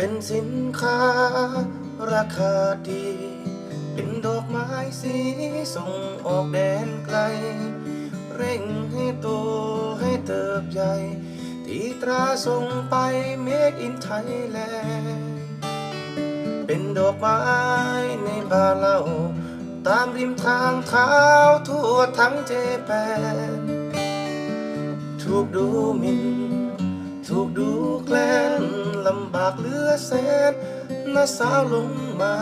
เป็นสินค้าราคาดี เป็นดอกไม้สีส่งออกแดนไกล เร่งให้โตให้เติบใหญ่ ตีตราส่งไปเมกอินไทยแลนด์เป็นดอกไม้ในบาเราตามริมทางเท้าทั่วทั้งเจแปนถูกดูมินถูกดูากเหลือแสนน่าสาวลงมา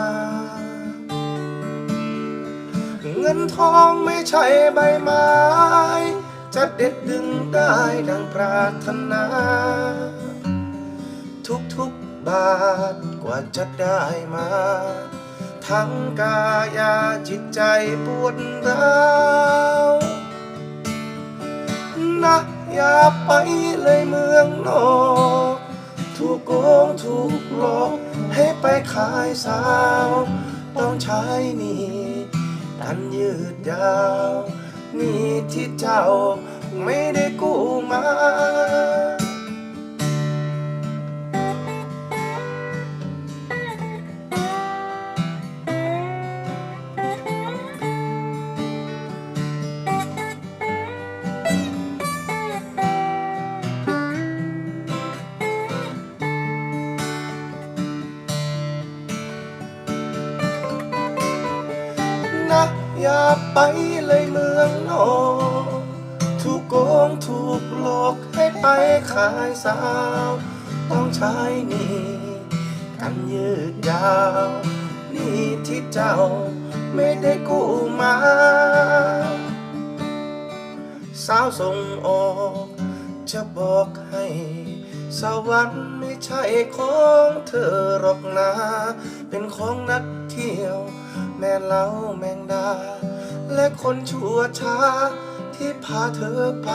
เงินทองไม่ใช่ใบไม้ จะเด็ดดึงได้ดังปรารถนา ทุกๆบาทกว่าจะได้มา ทั้งกายาจิตใจปวดร้าวนะอย่าไป โกงถูกหลอกให้ไปขายสาว ต้องใช้นี่กันยืดยาว นี่ที่เจ้าไม่ได้กู้มา อย่าไปเลยเมืองนอกถูกโกงถูกหลอกให้ไปขายสาว ต้องใช้นี่กันยืดยาว นี่ที่เจ้าไม่ได้กู้มา สาวส่งออก จะบอกให้ สวรรค์ไม่ใช่ของเธอหรอกนะ เป็นของนักเที่ยว แม่เล้าแมงดา และคนชั่วช้าที่พาเธอไป